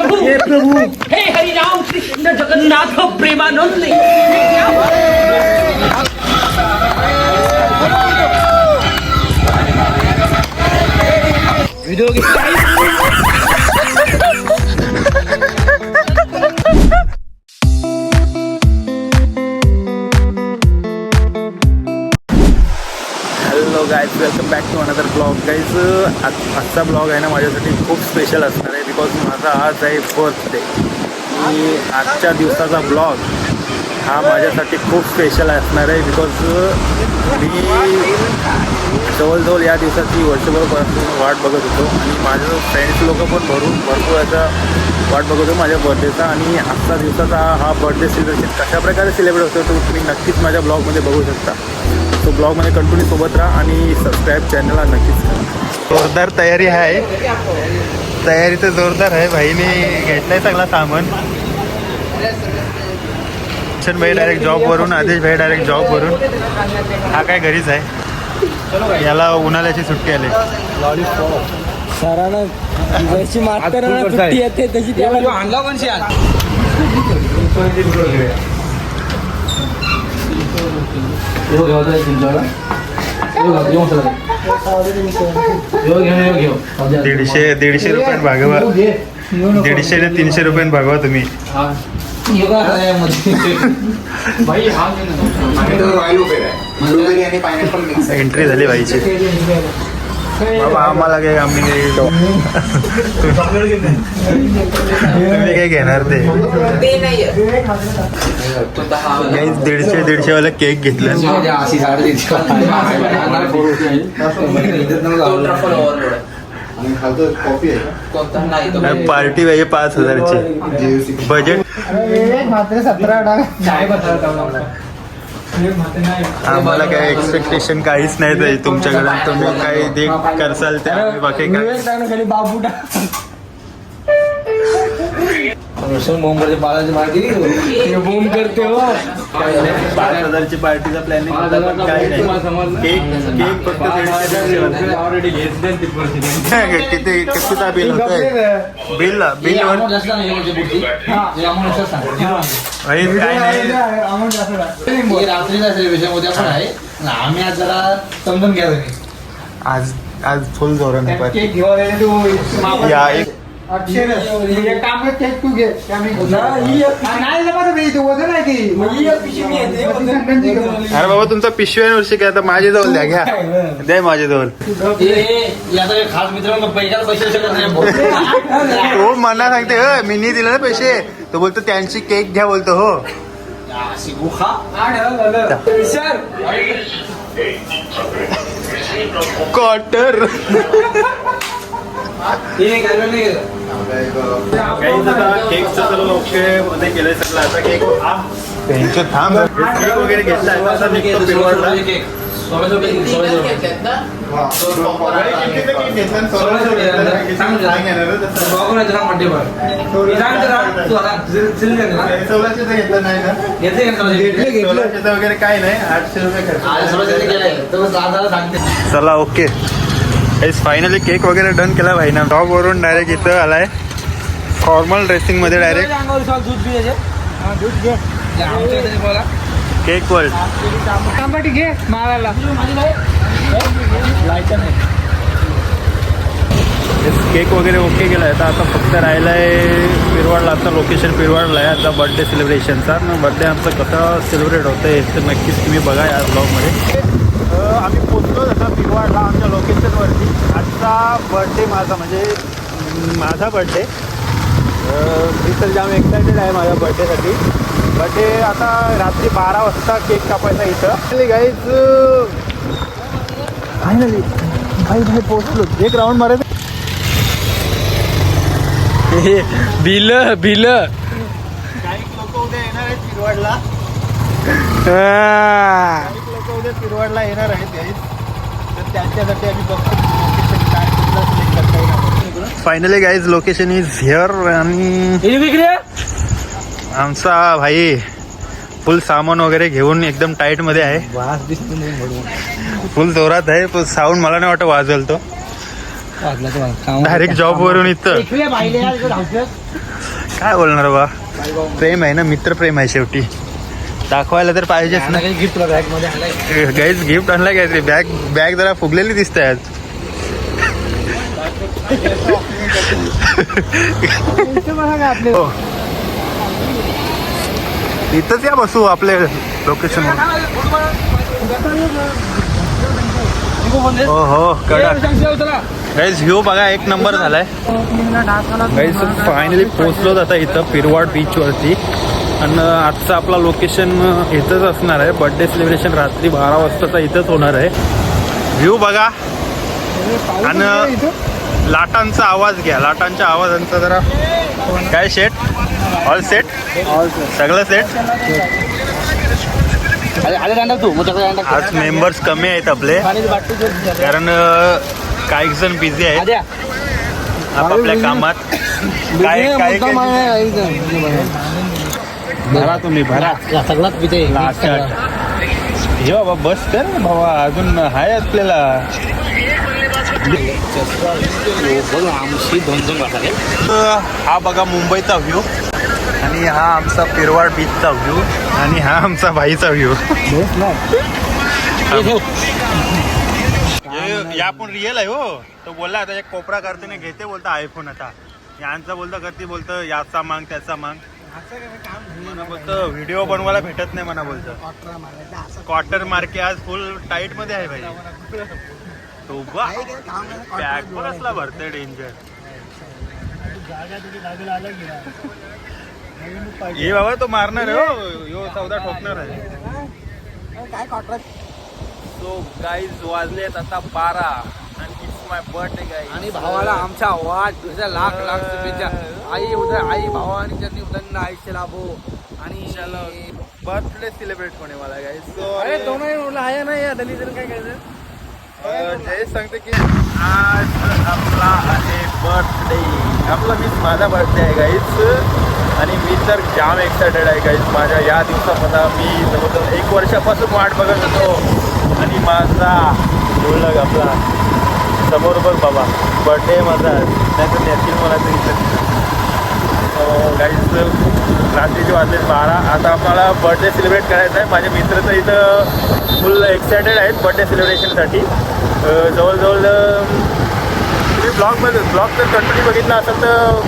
प्रभु। हे प्रभु। हे Hari Ram Krishna Jagannath Premanand hello guys welcome back to another blog guys आजचा blog आहे ना माझ्यासाठी खूप स्पेशल असणार आहे. बिकॉज माझा आज आहे बर्थडे आणि आजच्या दिवसाचा ब्लॉग हा माझ्यासाठी खूप स्पेशल असणार आहे बिकॉज मी जवळजवळ या दिवसाची वर्षभरपासून वाट बघत होतो आणि माझं फ्रेंड्स लोक पण भरून भरपूर याचा वाट बघत होतो माझ्या बर्थडेचा आणि आजचा दिवसाचा हा बर्थडे सेलिब्रेशन कशाप्रकारे सेलिब्रेट होतो तो तुम्ही नक्कीच माझ्या ब्लॉगमध्ये बघू शकता. तो ब्लॉगमध्ये कंटिन्यू सोबत राहा आणि सबस्क्राईब चॅनलला नक्कीच जोरदार तयारी आहे. तयारी तर जोरदार आहे भाईने घेतलाय सगळा सामान किशन भाई डायरेक्ट जॉबवरून आदेश भाई डायरेक्ट जॉबवरून हा काय घरीच आहे याला उन्हाळ्याची सुट्टी आली सरांना दीडशे दीडशे रुपयात भागवा. दीडशे ते तीनशे रुपयात भागवा तुम्ही. एंट्री झाली भाईची. बाबा आम्हाला काय आम्ही काही तुम्ही काय घेणार ते? काही दीडशे दीडशे वाला केक घेतला पार्टी पाहिजे पाच हजारची. बजेट आम्हाला काय एक्सपेक्टेशन काहीच नाही ताई तुमच्याकडे तुम्ही काही दे करसाल ते आम्ही बाकी काय खाली माहिती करते हो. पाच हजारची पार्टीचा प्लॅनिंग नाही. केक फक्त किती कितीचा बिल होत बिल बिल वर भाई काय नाही. रात्रीचा सेलिब्रेशन उद्या पण आहे. आम्ही आज जरा समजून घ्या आज आज फुल जोरान आहे या एक अरे बाबा तुमचा पिशवी वर्षी काय? आता माझे जवळ द्या घ्या. द्या माझे जवळ. याचा खास मित्र पैशाला पैसे शकत नाही तो मना सांगते "अ, मी नाही दिले ना पैसे. तो बोलतो त्यांची केक घ्या बोलतो हो. क्वार्टर केकचं तर ओके मध्ये केलंय सगळं आता केक त्यांचं थांब. केक वगैरे घेतला आता निघतो वगैरे नाही आठशे रुपये चला ओके. फायनली केक वगैरे डन केला भाई ना. डॉग वरून डायरेक्ट इथं आलाय. फॉर्मल ड्रेसिंगमध्ये डायरेक्ट केक वर्ल्ड केक वगैरे ओके केला आहे तर आता फक्त राहिलाय आहे पिरवाडला. आता लोकेशन पिरवाडला आहे. आता बर्थडे सेलिब्रेशनचा बर्थडे आमचं कसं सेलिब्रेट होतं हे तर नक्कीच तुम्ही बघा या ब्लॉगमध्ये आम्ही पोचलो आता पिरवाडला आमच्या लोकेशनवरती आजचा बर्थडे माझा म्हणजे माझा बर्थडे मी तर जाम एक्सायटेड आहे माझ्या बर्थडेसाठी बर्थडे आता रात्री बारा वाजता केक कापायचा इथं. गाईज फायनली भाई भाई पोचलो एक राऊंड मारायचं. बिल बिल काही लोक उद्या येणार आहेत पिरवाडला लोक उद्या पिरवाडला येणार आहेत. तर त्यांच्यासाठी आम्ही बघतो location काय कुठलं select करता येईल finally guys location is here आणि आमचा भाई फुल सामान वगैरे घेऊन एकदम टाईटमध्ये आहे. फुल जोरात आहे पण साऊंड मला नाही वाटत वाजवेल तो. डायरेक्ट जॉब वरून इथं. काय बोलणार बा? प्रेम आहे ना मित्र प्रेम आहे शेवटी. दाखवायला तर पाहिजेच ना. गिफ्ट तुला बॅगमध्ये गाईज गिफ्ट आणला काय बॅग बॅग जरा फुगलेली दिसते आज. हो. इथंच या बसू आपले लोकेशन हो हो गाईज व्ह्यू बघा एक नंबर झालाय. गाईज फायनली पोहोचलो आता इथं पिरवाड बीचवरती आणि आजचं आपला लोकेशन इथंच असणार आहे. बर्थडे सेलिब्रेशन रात्री बारा वाजताचा इथंच होणार आहे. व्ह्यू बघा. आणि लाटांचा आवाज घ्या. लाटांच्या आवाजांचा जरा काय सेट ऑल सेट सगळं सेट तू आज मेंबर्स कमी आहेत आपले. कारण काही जण बिझी आहेत. आपापल्या कामात. काय काय भरा तुम्ही भरा. सगळाच पिते हे बाबा बस कर ना भावा अजून हाय आपल्याला. हा बघा मुंबईचा व्ह्यू आणि हा आमचा पिरवाड बीचचा व्ह्यू आणि हा आमचा भाईचा व्ह्यू या आपण रिअल आहे हो. तो बोलला आता एक कोपरा करते घेते बोलता आयफोन आता. यांचा बोलता करते बोलतं याचा मांग त्याचा मांग. मला बोलतं व्हिडिओ बनवायला भेटत नाही म्हणा बोलतो क्वार्टर मार्के आज फुल टाईटमध्ये आहे भाई. तो बॅग पण असला भरते डेंजर हे बाबा तो मारणार आहे हो. यो सौदा ठोकणार आहे. सो गाईज वाजलेत आता बारा. आणि भावाला आमच्या वाट दुसऱ्या लाख लाख शुभेच्छा. आई उद्या आई भावा आणि त्यांना आयुष्य लाभो आणि बर्थडे सेलिब्रेट होणे मला सो अरे दोन आहे ना या दलित काय करायचं? जय सांगते की आज आपला आहे बर्थडे आपला मीच माझा बर्थडे आहे गाईज आणि मी तर जाम एक्सायटेड आहे गाईज माझ्या या दिवसामध्ये मी जवळजवळ एक वर्षापासून वाट बघत होतो. आणि माझा बोलला आपला समोर बघ बाबा बर्थडे माझा. नाही तर नेतील मला तरी हो, गाईज रात्रीचे वाजले बारा. आता आम्हाला बर्थडे सेलिब्रेट करायचा आहे माझे मित्र तर इथं फुल एक्सायटेड आहेत बर्थडे सेलिब्रेशनसाठी जवळजवळ तुम्ही ब्लॉग ब्लॉग जर कंटिन्यू बघितला असेल तर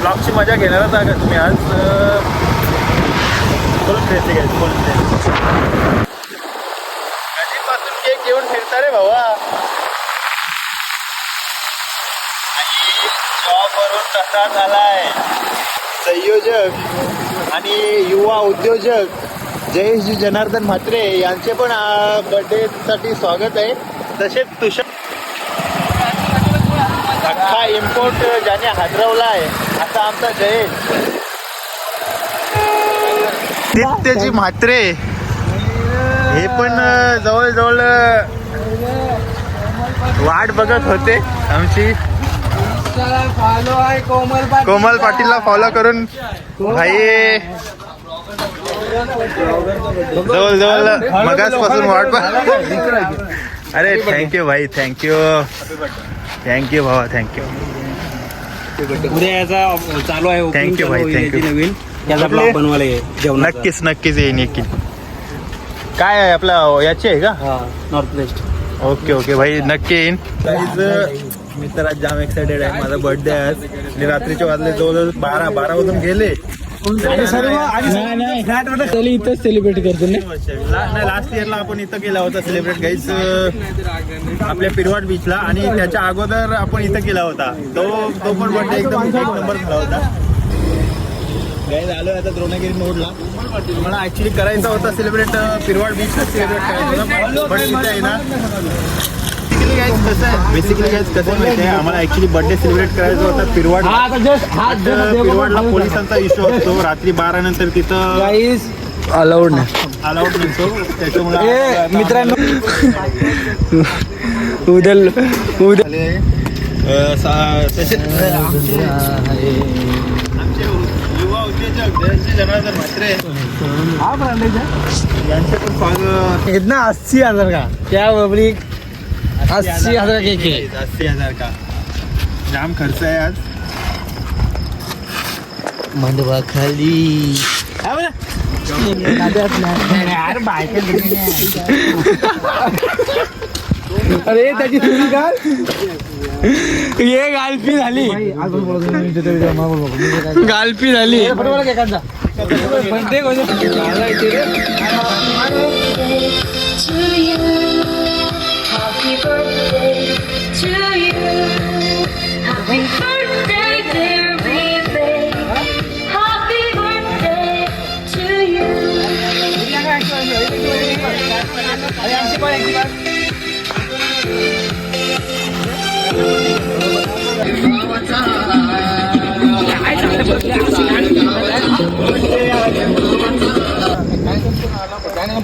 ब्लॉगची मजा घेणारच आहे का तुम्ही आज? फुल क्रेझी आहे फुल क्रेझी कधीपासून केक घेऊन फिरता रे भावा. कसा झालाय. संयोजक आणि युवा उद्योजक जयेशजी जनार्दन म्हात्रे यांचे पण बर्थडे साठी स्वागत आहे. तसेच तुषार अख्खा इम्पोर्ट ज्याने हादरवला आहे असा आमचा जयेश. नित्यजी म्हात्रे. हे पण जवळजवळ वाट बघत होते आमची. कोमल पाटील कोमल पाटीलला फॉलो करून. भाई. जवळ जवळ मगासपासून वाट बघ अरे थँक्यू भाई थँक्यू थँक्यू भावा थँक्यू उद्या याचा चालू आहे चालू भाई. याची नवीन. याचा आपले- ब्लॉग बनवायला नक्कीच नक्कीच येईन येईन. काय आहे आपला याची आहे का? हा नॉर्थ वेस्ट ओके ओके भाई नक्की येईन. मी तर आज जाम एक्सायटेड आहे. माझा बर्थडे आहे आज. आणि रात्रीचे वाजले जवळजवळ बारा बारा वाजून गेले. इथंच सेलिब्रेट करतो नाही लास्ट इयरला आपण इथं केला होता सेलिब्रेट गाईज आपल्या पिरवाड बीचला आणि त्याच्या अगोदर आपण इथं केला होता. तो तो पण बर्थडे एकदम एक नंबर झाला होता. गाईज आलोय आता द्रोणगिरी मोडला मला ऍक्च्युली करायचा होता सेलिब्रेट पिरवाड बीचला सेलिब्रेट करायचा होता बट तिथे आहे ना बेसिकली कसं आहे? बेसिकली कसं आहे माहिती आहे? आम्हाला ऍक्च्युली बर्थडे सेलिब्रेट करायचा होता. पिरवाड तर पिरवाडला पोलिसांचा इश्यू असतो. रात्री बारा नंतर तिथं अलाउड नाही. अलाउड नसतो. त्याच्यामुळे मित्रांनो. उद्या उद्या आले. अ, सा- तसे आमचे आमचे युवा उद्योजक जयश्री जनार्दन म्हात्रे. यांचे पण स्वागत इतना अस्सी हजार का? क्या पब्लिक अस्सी हजार के के. अस्सी हजार का. जाम खर्च आहे आज. मंडवा खाली. अरे त्याची चुरी काय ये गालपी झाली. गालपी झाली. you.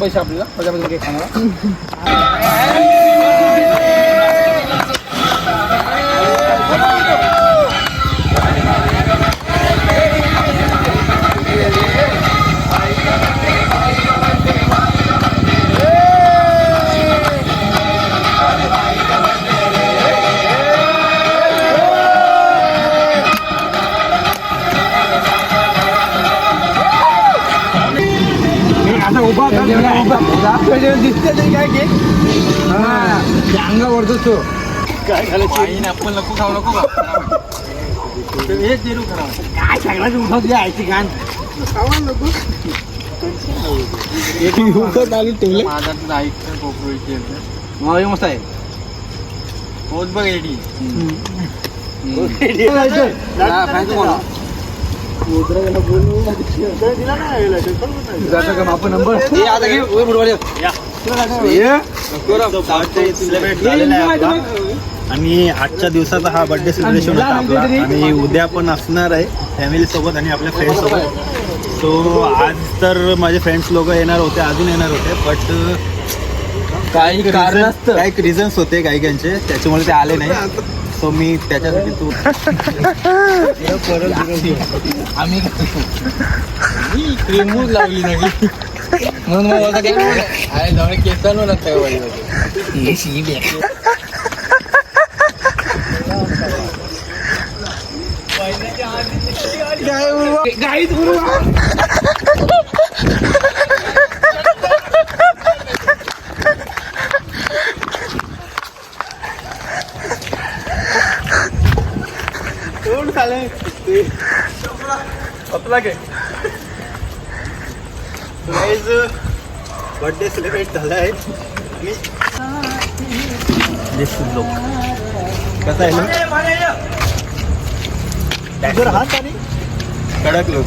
पैसे आपल्याला प्रजापती काही खाणार दिसते तरी काय की? अंगा वरतो तो काय झालं आपण नको खाऊ नको हेच नेहरू खरा. काय सगळ्याच उठा तुझ्या आयची गाण माझा तुला ऐकतं कोकळीची मस्त आहे पोच बघ एडी आपण नंबर आता घे. आणि आजच्या दिवसाचा हा बर्थडे सेलिब्रेशन होता आपला. आणि उद्या पण असणार आहे फॅमिली सोबत आणि आपल्या फ्रेंड्स सोबत. सो आज तर माझे फ्रेंड्स लोक येणार होते अजून येणार होते बट काही कारण काही रिझन्स होते काही काहींचे त्याच्यामुळे ते आले नाही. सो मी त्याच्यासाठी तू आम्ही क्रीमूच लावली नाही. म्हणून मला आता काय अरे जवळ केसांवर नसतं गाईत बर्थडे सेलिब्रेट झाला आहे. लोक कसं आहे ना? हात आणि कडक लोक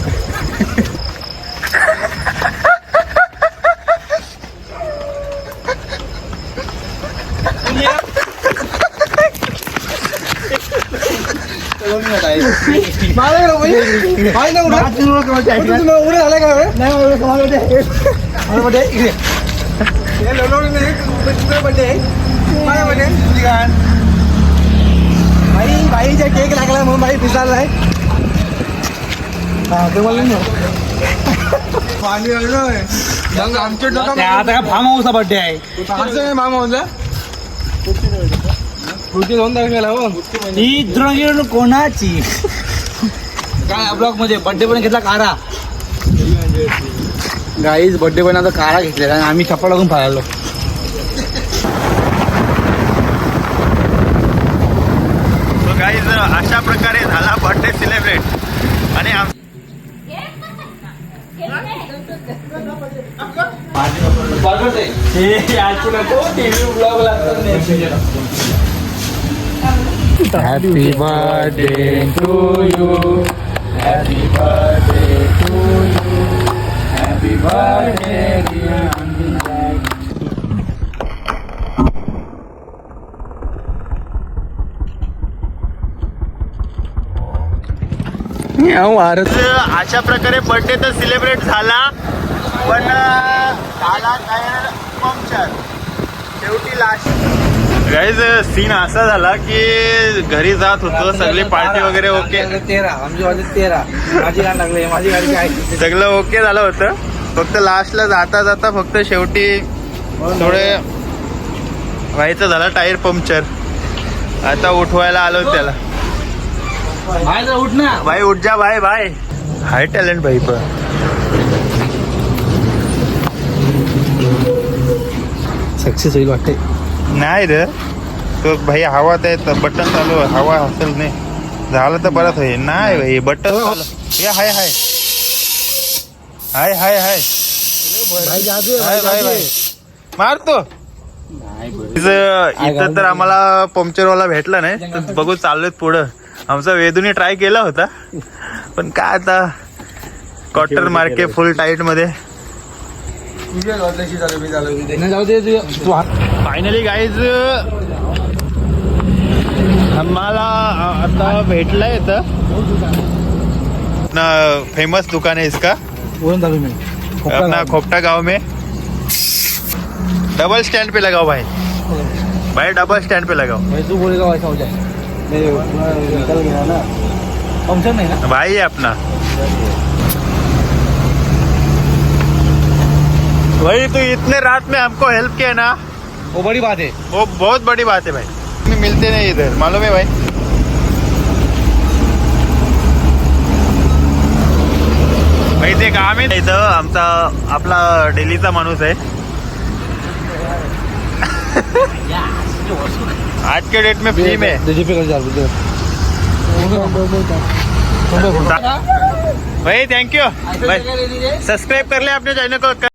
बाईच्या केक लागला म्हणून बाई पिसाला आहे हा ते मला आता काय फार्म हाऊसचा बर्थडे आहे काय फार्म हाऊसला फ्रुटी दोन तारखेला हो ही द्रोणी कोणाची काय ब्लॉकमध्ये? बर्थडे पण घेतला कारा. गाईज बर्थडे पण आता कारा घेतलेला आणि आम्ही चप्पा लागून फाळलो. गाईज अशा प्रकारे झाला बर्थडे सेलिब्रेट आणि आम- happy birthday to you happy birthday to you happy birthday Bharat अशा प्रकारे बर्थडे तर सेलिब्रेट झाला पण अं, झाला टायर पंक्चर शेवटी लास्ट गाईज सीन असा झाला की घरी जात होतो सगळी पार्टी वगैरे ओके तेरा आमची वाजले तेरा. माझी गाडी लागली माझी गाडी काय? सगळं ओके झालं होतं. फक्त लास्टला जाता जाता फक्त शेवटी थोडे व्हायचं झालं टायर पंक्चर आता उठवायला आलो त्याला. भाई उठ ना. भाई उठ जा भाई भाई. हाय टॅलेंट भाई पण. सक्सेस होईल वाटते नाही रे. तो भाई हवा ते बटन चालू आहे. हवा असेल नाही. झालं तर परत होईल. नाही भाई बटन चालू. हे हाय हाय. हाय हाय हाय. आहे, हाय भाई आहे. मारतो. इथं इथं तर आम्हाला पंक्चरवाला भेटला नाही. तर बघू चाललोय पुढं. आमचा वेदूने ट्राय केला होता. पण काय आता कॉटर मार्के फुल टाईटमध्ये. नाही जाऊ दे तू- तू हा- फायनली गाईज आम्हाला आता भेटलाय इथं अपना फेमस दुकान है इसका अपना खोपटा गांव में डबल स्टैंड पे लगाओ भाई भाई डबल स्टैंड पे लगाओ भाई तू बोलेगा वैसा हो जाए निकल गया ना फंक्शन नहीं ना भाई है अपना भाई तू इतने रात में हमको हेल्प किया ना। वो बड़ी बात है। वो बहुत बड़ी बात है भाई। मिलते नहीं इधर मालूम है भाई। भाई ते काम आहे इथं आमचा आपला डेलीचा माणूस आहे आज के डेट में फ्री में। भाई थैंक यू सब्सक्राइब कर ले अपने चैनल को।